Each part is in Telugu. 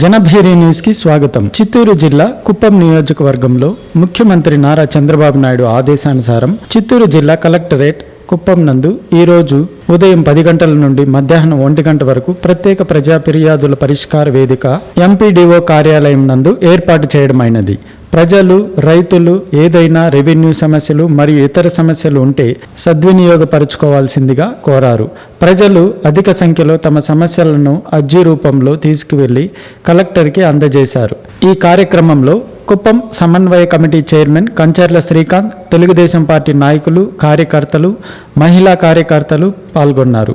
జనభేరి న్యూస్కి స్వాగతం. చిత్తూరు జిల్లా కుప్పం నియోజకవర్గంలో ముఖ్యమంత్రి నారా చంద్రబాబు నాయుడు ఆదేశానుసారం చిత్తూరు జిల్లా కలెక్టరేట్ కుప్పం నందు ఈరోజు ఉదయం పది గంటల నుండి మధ్యాహ్నం ఒంటి గంట వరకు ప్రత్యేక ప్రజా ఫిర్యాదుల పరిష్కార వేదిక ఎంపీడీఓ కార్యాలయం నందు ఏర్పాటు చేయడమైనది. ప్రజలు రైతులు ఏదైనా రెవెన్యూ సమస్యలు మరియు ఇతర సమస్యలు ఉంటే సద్వినియోగపరచుకోవాల్సిందిగా కోరారు. ప్రజలు అధిక సంఖ్యలో తమ సమస్యలను అర్జీ రూపంలో తీసుకువెళ్ళి కలెక్టర్కి అందజేశారు. ఈ కార్యక్రమంలో కుప్పం సమన్వయ committee chairman Kancharla Srikanth Telugu Desam party నాయకులు కార్యకర్తలు మహిళా కార్యకర్తలు పాల్గొన్నారు.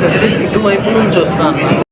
వాళ్ళు ఇటువైపు నుంచి వస్తాను